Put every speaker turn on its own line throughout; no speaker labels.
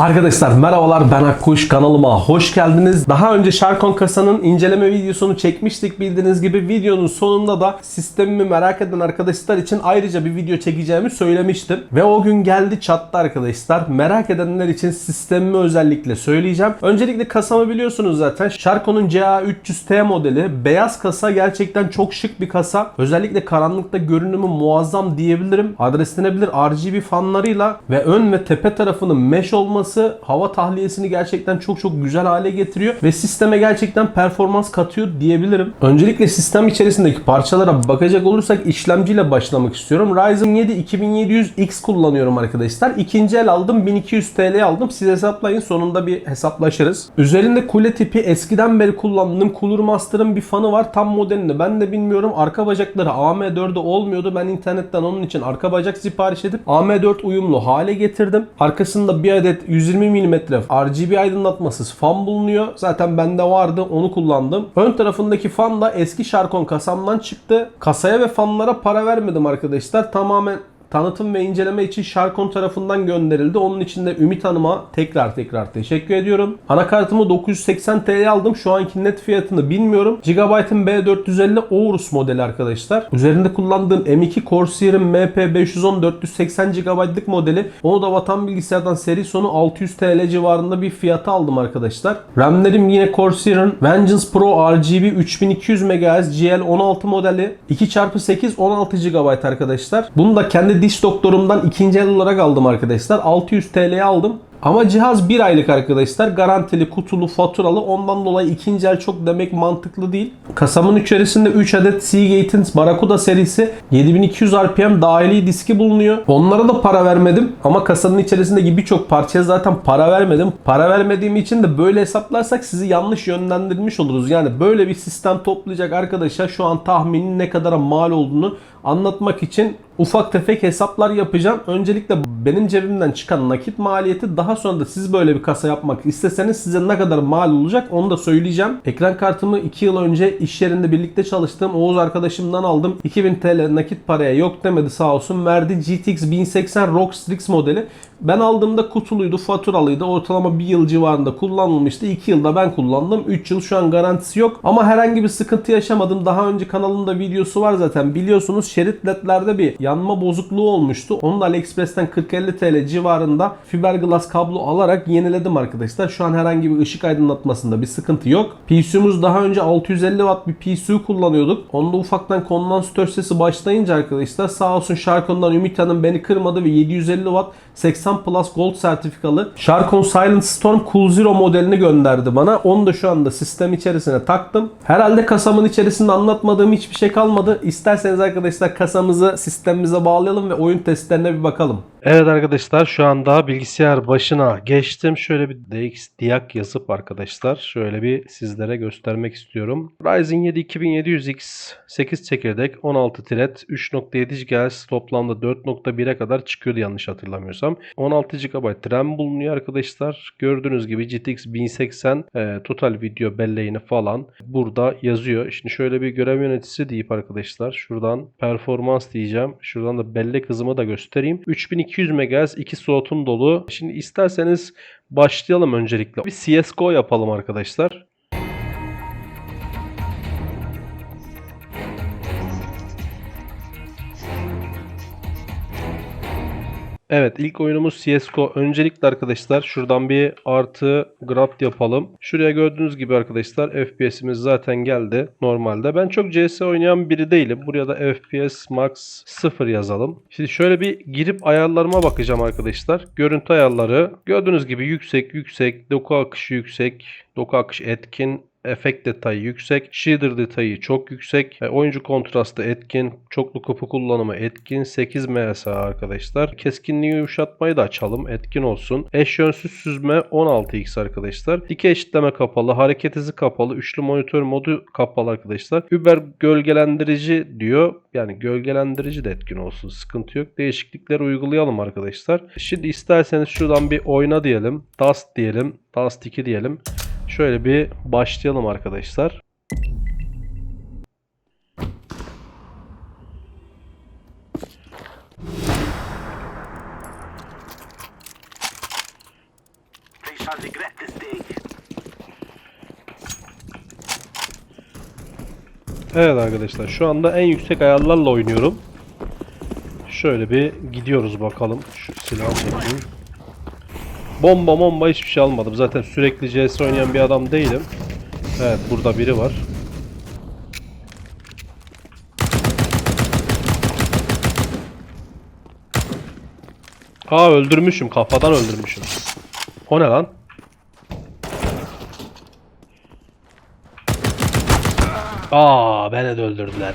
Arkadaşlar merhabalar ben Akkuş kanalıma hoş geldiniz. Daha önce Sharkon kasanın inceleme videosunu çekmiştik bildiğiniz gibi videonun sonunda da sistemimi merak eden arkadaşlar için ayrıca bir video çekeceğimi söylemiştim. Ve o gün geldi çattı arkadaşlar. Merak edenler için sistemimi özellikle söyleyeceğim. Öncelikle kasamı biliyorsunuz zaten. Sharkon'un CA300T modeli. Beyaz kasa gerçekten çok şık bir kasa. Özellikle karanlıkta görünümü muazzam diyebilirim. Adreslenebilir RGB fanlarıyla ve ön ve tepe tarafının mesh olması hava tahliyesini gerçekten çok çok güzel hale getiriyor ve sisteme gerçekten performans katıyor diyebilirim. Öncelikle sistem içerisindeki parçalara bakacak olursak işlemciyle başlamak istiyorum. Ryzen 7 2700X kullanıyorum arkadaşlar. İkinci el aldım 1200 TL aldım. Siz hesaplayın sonunda bir hesaplaşırız. Üzerinde kule tipi eskiden beri kullandığım Cooler Master'ın bir fanı var. Tam modelini ben de bilmiyorum. Arka bacakları AM4'de olmuyordu. Ben internetten onun için arka bacak sipariş edip AM4 uyumlu hale getirdim. Arkasında bir adet 120 mm RGB aydınlatmasız fan bulunuyor. Zaten bende vardı onu kullandım. Ön tarafındaki fan da eski Sharkon kasamdan çıktı. Kasaya ve fanlara para vermedim arkadaşlar. Tamamen tanıtım ve inceleme için Sharkon tarafından gönderildi. Onun için de Ümit Hanım'a tekrar tekrar teşekkür ediyorum. Anakartımı 980 TL aldım. Şu anki net fiyatını bilmiyorum. Gigabyte'ın B450 Aorus modeli arkadaşlar. Üzerinde kullandığım M2 Corsair'ın MP510 480 GB'lık modeli. Onu da Vatan Bilgisayar'dan seri sonu 600 TL civarında bir fiyata aldım arkadaşlar. RAM'lerim yine Corsair'ın Vengeance Pro RGB 3200 MHz GL16 modeli. 2x8 16 GB arkadaşlar. Bunu da kendi diş doktorumdan ikinci el olarak aldım arkadaşlar. 600 TL'ye aldım. Ama cihaz bir aylık arkadaşlar. Garantili, kutulu, faturalı. Ondan dolayı ikinci el çok demek mantıklı değil. Kasamın içerisinde 3 adet Seagate'in Barracuda serisi 7200 RPM dahili diski bulunuyor. Onlara da para vermedim. Ama kasanın içerisindeki birçok parçaya zaten para vermedim. Para vermediğim için de böyle hesaplarsak sizi yanlış yönlendirmiş oluruz. Yani böyle bir sistem toplayacak arkadaşlar şu an tahminin ne kadara mal olduğunu anlatmak için ufak tefek hesaplar yapacağım. Öncelikle benim cebimden çıkan nakit maliyeti daha sonra da siz böyle bir kasa yapmak isteseniz size ne kadar mal olacak onu da söyleyeceğim. Ekran kartımı 2 yıl önce iş yerinde birlikte çalıştığım Oğuz arkadaşımdan aldım. 2000 TL nakit paraya yok demedi sağ olsun. Verdi GTX 1080 ROG Strix modeli. Ben aldığımda kutuluydu, faturalıydı. Ortalama 1 yıl civarında kullanılmıştı. 2 yılda ben kullandım. 3 yıl şu an garantisi yok. Ama herhangi bir sıkıntı yaşamadım. Daha önce kanalımda videosu var zaten. Biliyorsunuz şerit ledlerde bir yanma bozukluğu olmuştu. Onu da AliExpress'ten 40-50 TL civarında fiberglass kablo alarak yeniledim arkadaşlar. Şu an herhangi bir ışık aydınlatmasında bir sıkıntı yok. PSU'muz daha önce 650 watt bir PSU kullanıyorduk. Onda ufaktan kondansatör sesi başlayınca arkadaşlar sağ olsun Sharkon'dan Ümit Hanım beni kırmadı ve 750 watt 80 Plus Gold sertifikalı Sharkon Silent Storm Cool Zero modelini gönderdi bana. Onu da şu anda sistem içerisine taktım. Herhalde kasamın içerisinde anlatmadığım hiçbir şey kalmadı. İsterseniz arkadaşlar kasamızı sistemimize bağlayalım ve oyun testlerine bir bakalım. Evet arkadaşlar şu anda bilgisayar başına geçtim. Şöyle bir DX Diak yazıp arkadaşlar şöyle bir sizlere göstermek istiyorum. Ryzen 7 2700X 8 çekirdek 16 thread 3.7 GHz toplamda 4.1'e kadar çıkıyordu yanlış hatırlamıyorsam. 16 GB RAM bulunuyor arkadaşlar. Gördüğünüz gibi GTX 1080 e, total video belleğini falan burada yazıyor. Şimdi şöyle bir görev yöneticisi deyip arkadaşlar şuradan performans diyeceğim. Şuradan da bellek hızımı da göstereyim. 3200 MHz 2 slotum dolu. Şimdi isterseniz başlayalım öncelikle. Bir CSGO yapalım arkadaşlar. Evet ilk oyunumuz CSGO. Öncelikle arkadaşlar şuradan bir artı graft yapalım. Şuraya gördüğünüz gibi arkadaşlar FPS'imiz zaten geldi normalde. Ben çok CS oynayan biri değilim. Buraya da FPS max 0 yazalım. Şimdi şöyle bir girip ayarlarıma bakacağım arkadaşlar. Görüntü ayarları gördüğünüz gibi yüksek yüksek doku akışı yüksek doku akış etkin efekt detayı yüksek, shader detayı çok yüksek, e, oyuncu kontrastı etkin, çoklu kapı kullanımı etkin, 8 MSA arkadaşlar. Keskinliği yumuşatmayı da açalım, etkin olsun. Eş yönsüz süzme 16x arkadaşlar. Dikey eşitleme kapalı, hareket hızı kapalı, üçlü monitör modu kapalı arkadaşlar. Uber gölgelendirici diyor. Yani gölgelendirici de etkin olsun, sıkıntı yok. Değişiklikleri uygulayalım arkadaşlar. Şimdi isterseniz şuradan bir oyna diyelim, Dust diyelim, Dust 2 diyelim. Şöyle bir başlayalım arkadaşlar. Evet arkadaşlar şu anda en yüksek ayarlarla oynuyorum. Şöyle bir gidiyoruz bakalım. Şu silahı çekeyim. Bomba bomba hiçbir şey almadım. Zaten sürekli CS oynayan bir adam değilim. Evet burada biri var. Aa öldürmüşüm. Kafadan öldürmüşüm. O ne lan? Aa beni de öldürdüler.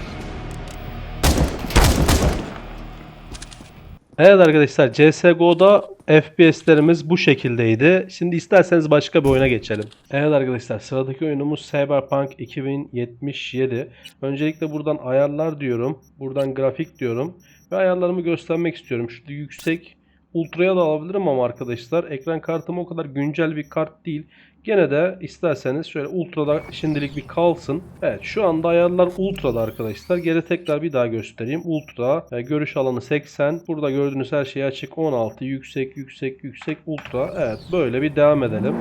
Evet arkadaşlar CSGO'da FPS'lerimiz bu şekildeydi. Şimdi isterseniz başka bir oyuna geçelim. Evet arkadaşlar sıradaki oyunumuz Cyberpunk 2077. Öncelikle buradan ayarlar diyorum. Buradan grafik diyorum. Ve ayarlarımı göstermek istiyorum. Şu yüksek Ultra'ya da alabilirim ama arkadaşlar ekran kartım o kadar güncel bir kart değil. Gene de isterseniz şöyle Ultra'da şimdilik bir kalsın. Evet şu anda ayarlar Ultra'da arkadaşlar. Geri tekrar bir daha göstereyim. Ultra, e, görüş alanı 80. Burada gördüğünüz her şey açık 16. Yüksek, yüksek, yüksek, Ultra. Evet böyle bir devam edelim.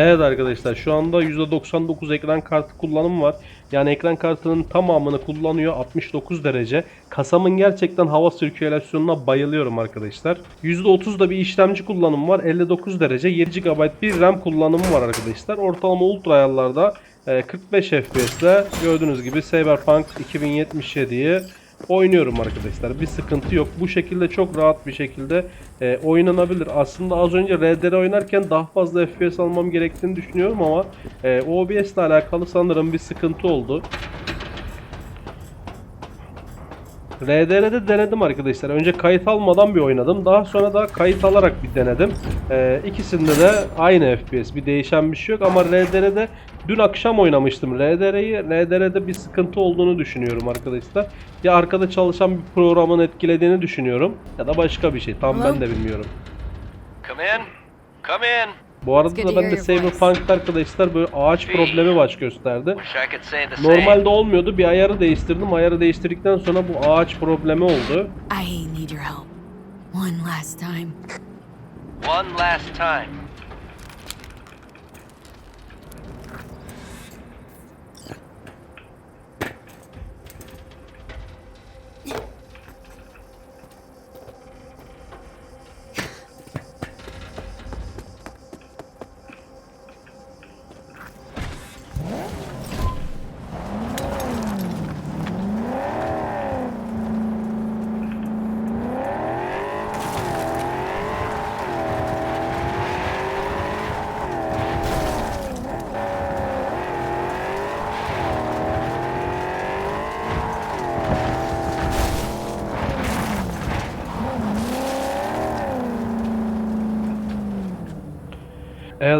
Evet arkadaşlar şu anda %99 ekran kartı kullanımı var. Yani ekran kartının tamamını kullanıyor 69 derece. Kasamın gerçekten hava sirkülasyonuna bayılıyorum arkadaşlar. %30 da bir işlemci kullanımı var 59 derece. 7 GB bir RAM kullanımı var arkadaşlar. Ortalama ultra ayarlarda e, 45 FPS'le gördüğünüz gibi Cyberpunk 2077'yi oynuyorum arkadaşlar. Bir sıkıntı yok. Bu şekilde çok rahat bir şekilde e, oynanabilir. Aslında az önce RDR oynarken daha fazla FPS almam gerektiğini düşünüyorum ama e, OBS ile alakalı sanırım bir sıkıntı oldu. RDR'de denedim arkadaşlar. Önce kayıt almadan bir oynadım. Daha sonra da kayıt alarak bir denedim. Ee, ikisinde de aynı FPS. Bir değişen bir şey yok ama RDR'de dün akşam oynamıştım RDR'yi. RDR'de bir sıkıntı olduğunu düşünüyorum arkadaşlar. Ya arkada çalışan bir programın etkilediğini düşünüyorum ya da başka bir şey. Tam ben de bilmiyorum.
Come in. Come in.
Bu arada da bende. Cyberpunk'ta arkadaşlar böyle ağaç problemi baş gösterdi. Normalde olmuyordu. Bir ayarı değiştirdim. Ayarı değiştirdikten sonra bu ağaç problemi oldu.
I need your help. One last time.
One last time.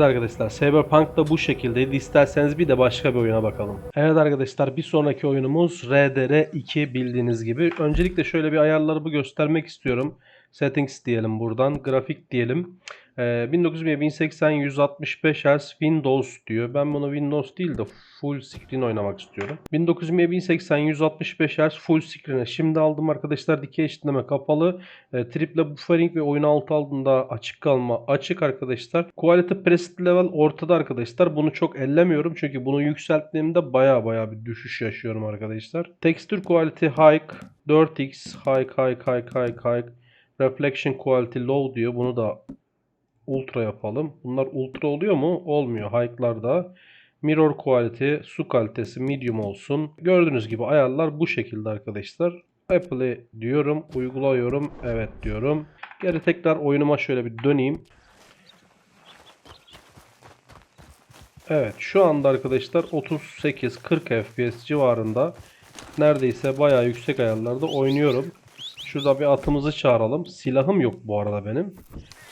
Arkadaşlar Cyberpunk da bu şekildeydi. İsterseniz bir de başka bir oyuna bakalım. Evet arkadaşlar bir sonraki oyunumuz RDR2 bildiğiniz gibi. Öncelikle şöyle bir ayarlarımı göstermek istiyorum. Settings diyelim buradan. Grafik diyelim. Ee, 1920 1080 165 Hz Windows diyor. Ben bunu Windows değil de full screen oynamak istiyorum. 1920 1080 165 Hz full screen'e şimdi aldım arkadaşlar. Dikey eşitleme kapalı. E, triple buffering ve oyun altı aldığında açık kalma açık arkadaşlar. Quality preset level ortada arkadaşlar. Bunu çok ellemiyorum çünkü bunu yükselttiğimde baya baya bir düşüş yaşıyorum arkadaşlar. Texture quality high 4x high high high high high reflection quality low diyor. Bunu da ultra yapalım. Bunlar ultra oluyor mu? Olmuyor. High'larda. Mirror quality, su kalitesi medium olsun. Gördüğünüz gibi ayarlar bu şekilde arkadaşlar. Apple'ı diyorum, uygulıyorum, evet diyorum. Geri tekrar oyunuma şöyle bir döneyim. Evet şu anda arkadaşlar 38-40 FPS civarında neredeyse bayağı yüksek ayarlarda oynuyorum. Şurada bir atımızı çağıralım. Silahım yok bu arada benim.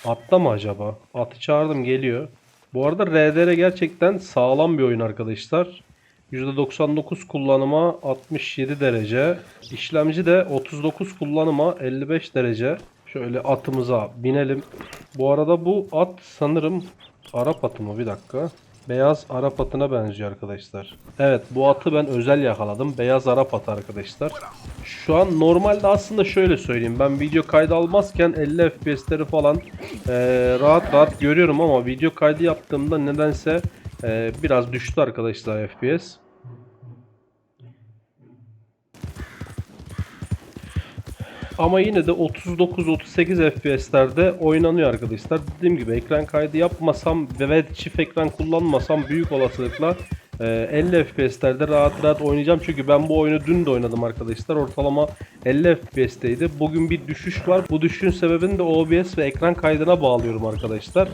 Atta mı acaba? Atı çağırdım geliyor. Bu arada RDR gerçekten sağlam bir oyun arkadaşlar. %99 kullanıma 67 derece. İşlemci de 39 kullanıma 55 derece. Şöyle atımıza binelim. Bu arada bu at sanırım Arap atı mı? Bir dakika. Beyaz Arap atına benziyor arkadaşlar. Evet bu atı ben özel yakaladım. Beyaz Arap atı arkadaşlar. Şu an normalde aslında şöyle söyleyeyim. Ben video kaydı almazken 50 FPS'leri falan eee, rahat rahat görüyorum ama video kaydı yaptığımda nedense eee, biraz düştü arkadaşlar FPS. Ama yine de 39-38 FPS'lerde oynanıyor arkadaşlar. Dediğim gibi ekran kaydı yapmasam ve çift ekran kullanmasam büyük olasılıkla e, 50 FPS'lerde rahat rahat oynayacağım. Çünkü ben bu oyunu dün de oynadım arkadaşlar. Ortalama 50 FPS'teydi. Bugün bir düşüş var. Bu düşüşün sebebini de OBS ve ekran kaydına bağlıyorum arkadaşlar.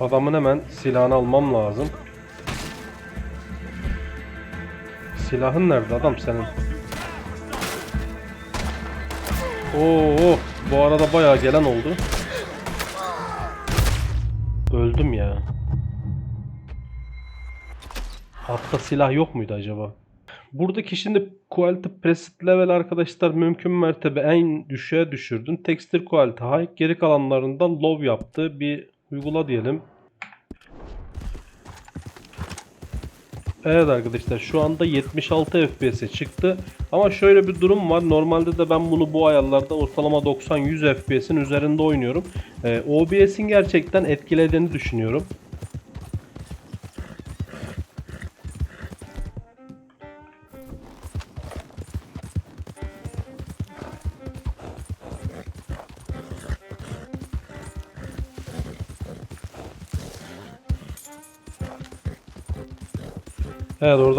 Adamın hemen silahını almam lazım. Silahın nerede adam senin? Oo, bu arada bayağı gelen oldu. Öldüm ya. Altta silah yok muydu acaba? Buradaki şimdi quality preset level arkadaşlar mümkün mertebe en düşüğe düşürdün. Texture quality high geri kalanlarından low yaptı. Bir uygula diyelim. Evet arkadaşlar şu anda 76 FPS'e çıktı. Ama şöyle bir durum var. Normalde de ben bunu bu ayarlarda ortalama 90-100 FPS'in üzerinde oynuyorum. Ee, OBS'in gerçekten etkilediğini düşünüyorum.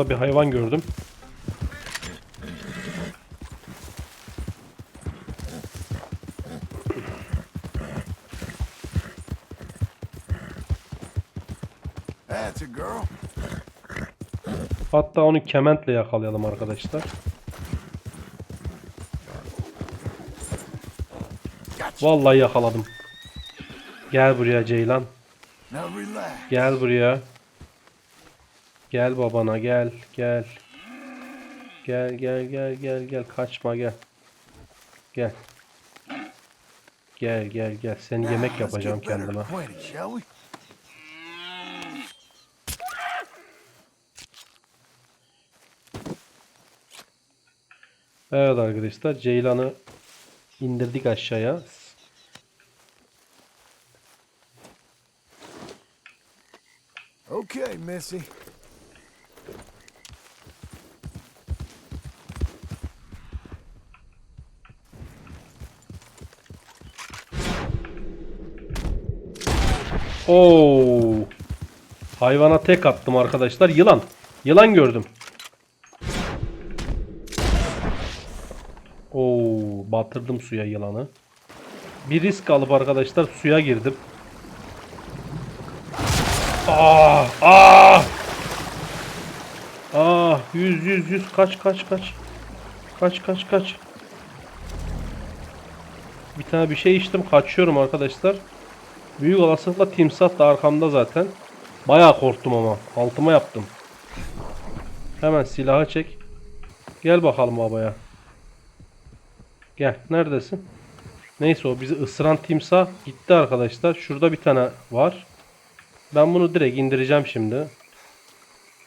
Orada bir hayvan gördüm. Hatta onu kementle yakalayalım arkadaşlar. Vallahi yakaladım. Gel buraya Ceylan. Gel buraya. Gel babana gel gel. Gel gel gel gel gel kaçma gel. Gel. Gel gel gel. Seni
Now,
yemek yapacağım kendime. Evet arkadaşlar Ceylan'ı indirdik aşağıya.
Okay, Missy.
Oo. Hayvana tek attım arkadaşlar. Yılan. Yılan gördüm. Oo, batırdım suya yılanı. Bir risk alıp arkadaşlar suya girdim. Ah! Ah! Ah! Yüz yüz yüz kaç kaç kaç. Kaç kaç kaç. Bir tane bir şey içtim kaçıyorum arkadaşlar. Büyük olasılıkla timsah da arkamda zaten. Bayağı korktum ama. Altıma yaptım. Hemen silahı çek. Gel bakalım babaya. Gel. Neredesin? Neyse o bizi ısıran timsah gitti arkadaşlar. Şurada bir tane var. Ben bunu direkt indireceğim şimdi.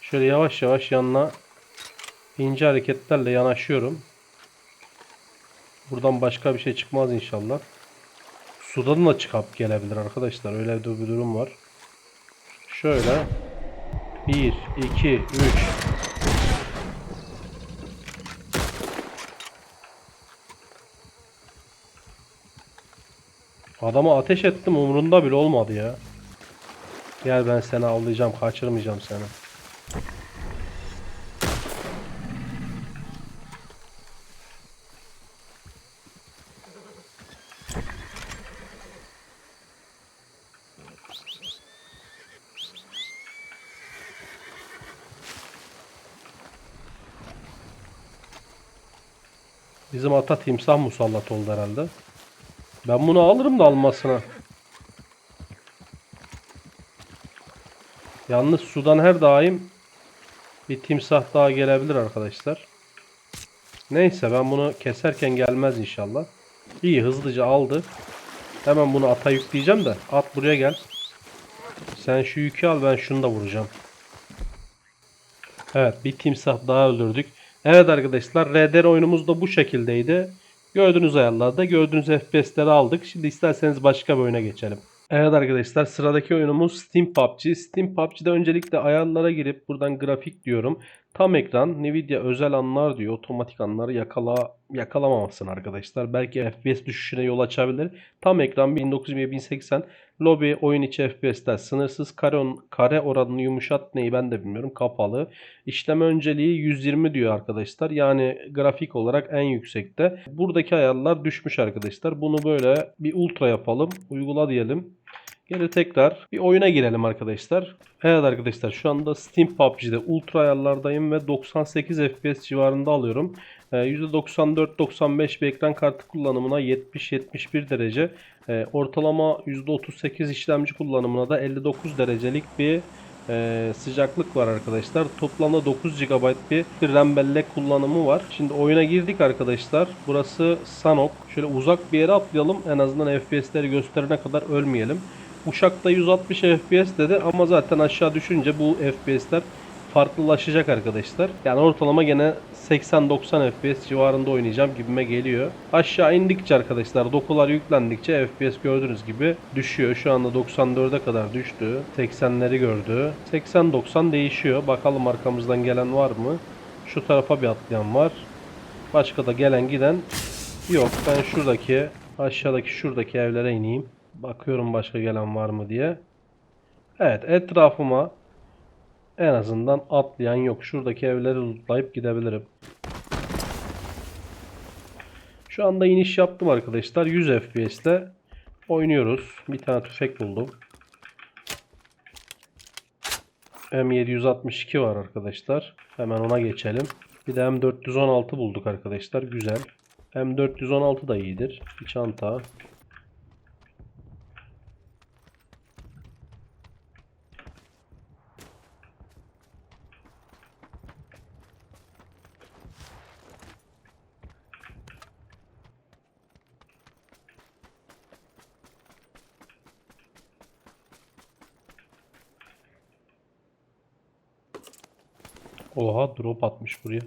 Şöyle yavaş yavaş yanına ince hareketlerle yanaşıyorum. Buradan başka bir şey çıkmaz inşallah. Sudan da çıkıp gelebilir arkadaşlar. Öyle bir durum var. Şöyle. 1, 2, 3. Adama ateş ettim umurunda bile olmadı ya. Gel ben seni avlayacağım, kaçırmayacağım seni. Bizim ata timsah musallat oldu herhalde. Ben bunu alırım da almasına. Yalnız sudan her daim bir timsah daha gelebilir arkadaşlar. Neyse ben bunu keserken gelmez inşallah. İyi hızlıca aldı. Hemen bunu ata yükleyeceğim de. At buraya gel. Sen şu yükü al ben şunu da vuracağım. Evet bir timsah daha öldürdük. Evet arkadaşlar RDR oyunumuz da bu şekildeydi. Gördüğünüz ayarlarda gördüğünüz FPS'leri aldık. Şimdi isterseniz başka bir oyuna geçelim. Evet arkadaşlar sıradaki oyunumuz Steam PUBG. Steam PUBG'de öncelikle ayarlara girip buradan grafik diyorum. Tam ekran Nvidia özel anlar diyor. Otomatik anları yakala yakalamamasın arkadaşlar. Belki FPS düşüşüne yol açabilir. Tam ekran 1920 1080 Lobby oyun içi FPS'ler sınırsız kare, kare oranını yumuşat neyi ben de bilmiyorum kapalı. İşleme önceliği 120 diyor arkadaşlar. Yani grafik olarak en yüksekte. Buradaki ayarlar düşmüş arkadaşlar. Bunu böyle bir ultra yapalım. Uygula diyelim. Geri tekrar bir oyuna girelim arkadaşlar. Evet arkadaşlar şu anda Steam PUBG'de ultra ayarlardayım ve 98 FPS civarında alıyorum. Ee, %94-95 bir ekran kartı kullanımına 70-71 derece. Ee, ortalama %38 işlemci kullanımına da 59 derecelik bir e, sıcaklık var arkadaşlar. Toplamda 9 GB bir RAM bellek kullanımı var. Şimdi oyuna girdik arkadaşlar. Burası Sanok. Şöyle uzak bir yere atlayalım. En azından FPS'leri gösterene kadar ölmeyelim. Uçakta 160 FPS dedi ama zaten aşağı düşünce bu FPS'ler farklılaşacak arkadaşlar. Yani ortalama gene 80-90 FPS civarında oynayacağım gibime geliyor. Aşağı indikçe arkadaşlar dokular yüklendikçe FPS gördüğünüz gibi düşüyor. Şu anda 94'e kadar düştü. 80'leri gördü. 80-90 değişiyor. Bakalım arkamızdan gelen var mı? Şu tarafa bir atlayan var. Başka da gelen giden yok. Ben şuradaki aşağıdaki şuradaki evlere ineyim. Bakıyorum başka gelen var mı diye. Evet etrafıma en azından atlayan yok. Şuradaki evleri lootlayıp gidebilirim. Şu anda iniş yaptım arkadaşlar. 100 FPS'te oynuyoruz. Bir tane tüfek buldum. M762 var arkadaşlar. Hemen ona geçelim. Bir de M416 bulduk arkadaşlar. Güzel. M416 da iyidir. Bir çanta. Oha drop atmış buraya.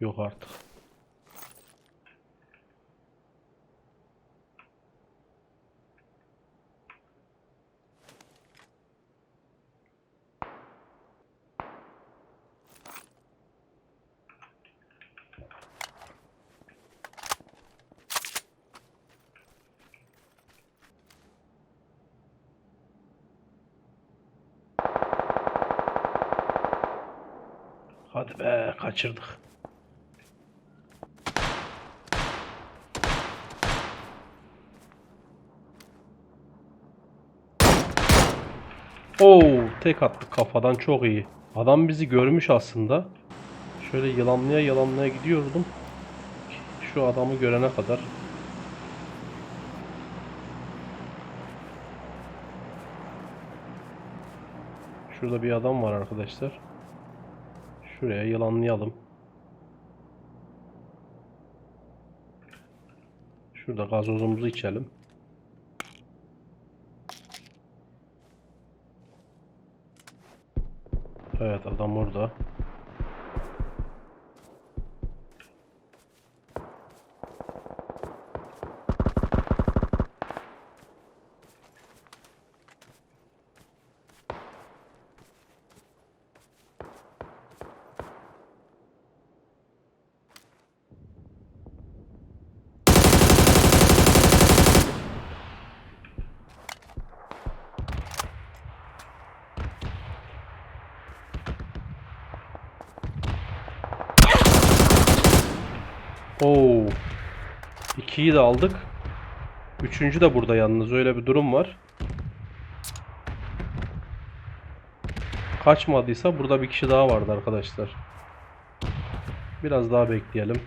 Yok artık. Hadi be kaçırdık. Oo, tek attık kafadan çok iyi. Adam bizi görmüş aslında. Şöyle yılanlaya yılanlaya gidiyordum. Şu adamı görene kadar. Şurada bir adam var arkadaşlar. Şuraya yılanlayalım. Şurada gazozumuzu içelim. Evet adam orada. Oo. İkiyi de aldık. Üçüncü de burada yalnız öyle bir durum var. Kaçmadıysa burada bir kişi daha vardı arkadaşlar. Biraz daha bekleyelim.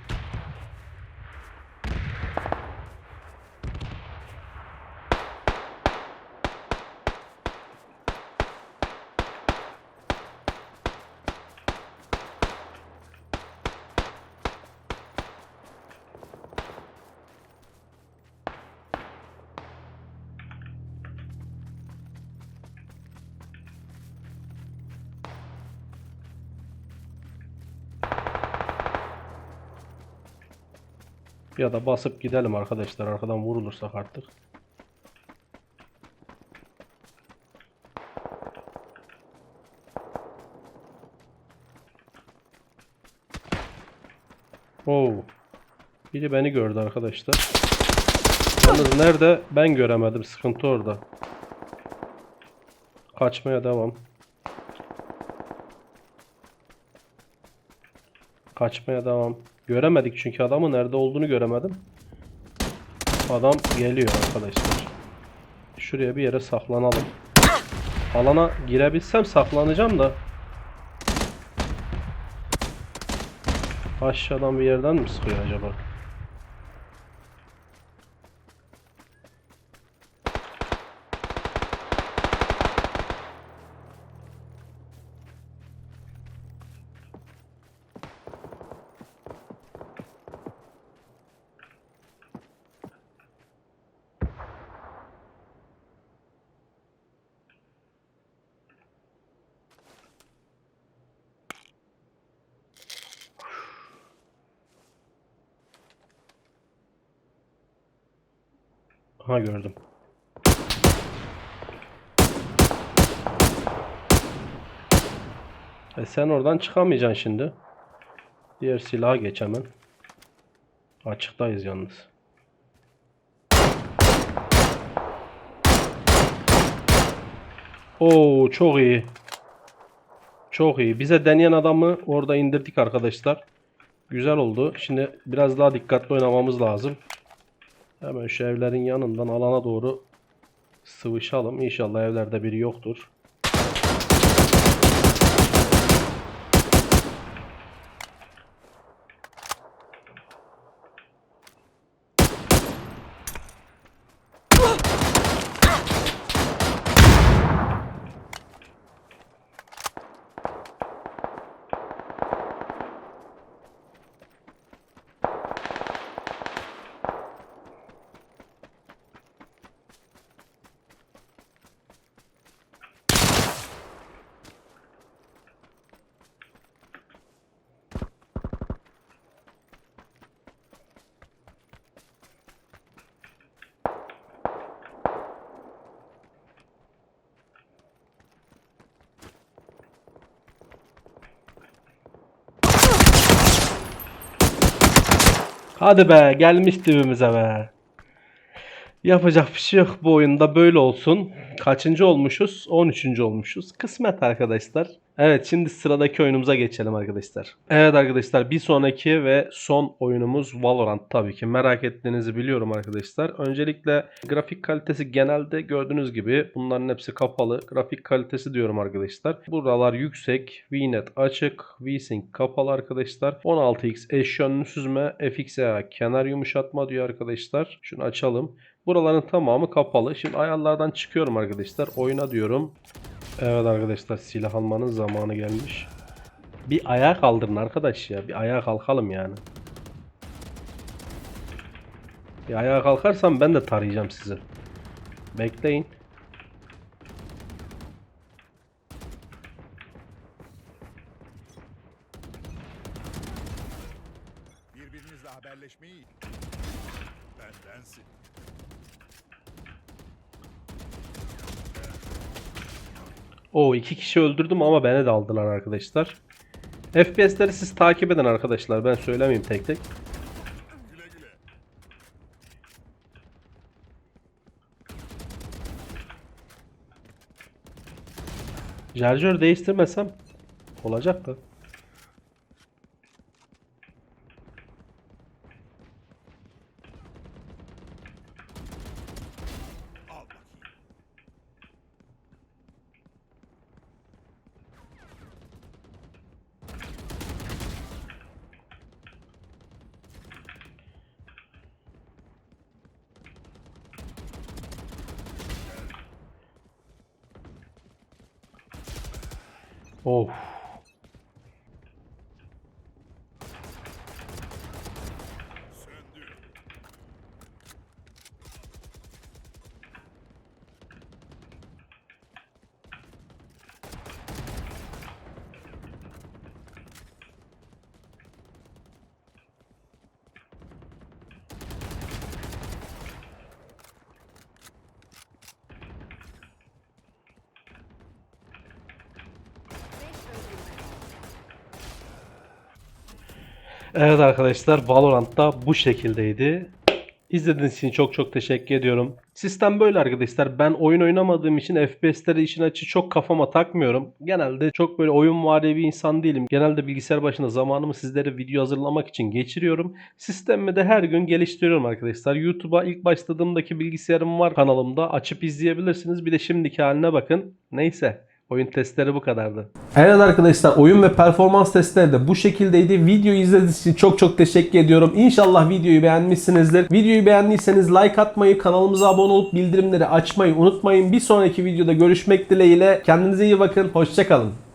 Ya da basıp gidelim arkadaşlar arkadan vurulursak artık. Oo. Biri beni gördü arkadaşlar. Yalnız nerede ben göremedim. Sıkıntı orada. Kaçmaya devam. Kaçmaya devam. Göremedik çünkü adamın nerede olduğunu göremedim. Adam geliyor arkadaşlar. Şuraya bir yere saklanalım. Alana girebilsem saklanacağım da. Aşağıdan bir yerden mi sıkıyor acaba? Ha gördüm. E sen oradan çıkamayacaksın şimdi. Diğer silaha geç hemen. Açıktayız yalnız. Oo çok iyi. Çok iyi. Bize deneyen adamı orada indirdik arkadaşlar. Güzel oldu. Şimdi biraz daha dikkatli oynamamız lazım. Hemen şu evlerin yanından alana doğru sıvışalım. İnşallah evlerde biri yoktur. Hadi be gelmiş dibimize be. Yapacak bir şey yok bu oyunda böyle olsun. Kaçıncı olmuşuz? 13. olmuşuz. Kısmet arkadaşlar. Evet şimdi sıradaki oyunumuza geçelim arkadaşlar. Evet arkadaşlar bir sonraki ve son oyunumuz Valorant tabii ki. Merak ettiğinizi biliyorum arkadaşlar. Öncelikle grafik kalitesi genelde gördüğünüz gibi bunların hepsi kapalı. Grafik kalitesi diyorum arkadaşlar. Buralar yüksek. VNet açık. VSync kapalı arkadaşlar. 16x eş yönlü süzme. FXA kenar yumuşatma diyor arkadaşlar. Şunu açalım. Buraların tamamı kapalı. Şimdi ayarlardan çıkıyorum arkadaşlar. Oyuna diyorum. Evet arkadaşlar silah almanın zamanı gelmiş. Bir ayağa kaldırın arkadaş ya. Bir ayağa kalkalım yani. Bir ayağa kalkarsam ben de tarayacağım sizi. Bekleyin. O iki kişi öldürdüm ama beni de aldılar arkadaşlar. FPS'leri siz takip edin arkadaşlar. Ben söylemeyeyim tek tek. Şarjör değiştirmesem olacak da.
Oh.
Evet arkadaşlar Valorant'ta bu şekildeydi. İzlediğiniz için çok çok teşekkür ediyorum. Sistem böyle arkadaşlar. Ben oyun oynamadığım için FPS'leri işin açı çok kafama takmıyorum. Genelde çok böyle oyun vari bir insan değilim. Genelde bilgisayar başında zamanımı sizlere video hazırlamak için geçiriyorum. Sistemimi de her gün geliştiriyorum arkadaşlar. YouTube'a ilk başladığımdaki bilgisayarım var kanalımda. Açıp izleyebilirsiniz. Bir de şimdiki haline bakın. Neyse. Oyun testleri bu kadardı.
Evet arkadaşlar oyun ve performans testleri de bu şekildeydi. Videoyu izlediğiniz için çok çok teşekkür ediyorum. İnşallah videoyu beğenmişsinizdir. Videoyu beğendiyseniz like atmayı, kanalımıza abone olup bildirimleri açmayı unutmayın. Bir sonraki videoda görüşmek dileğiyle. Kendinize iyi bakın. Hoşçakalın.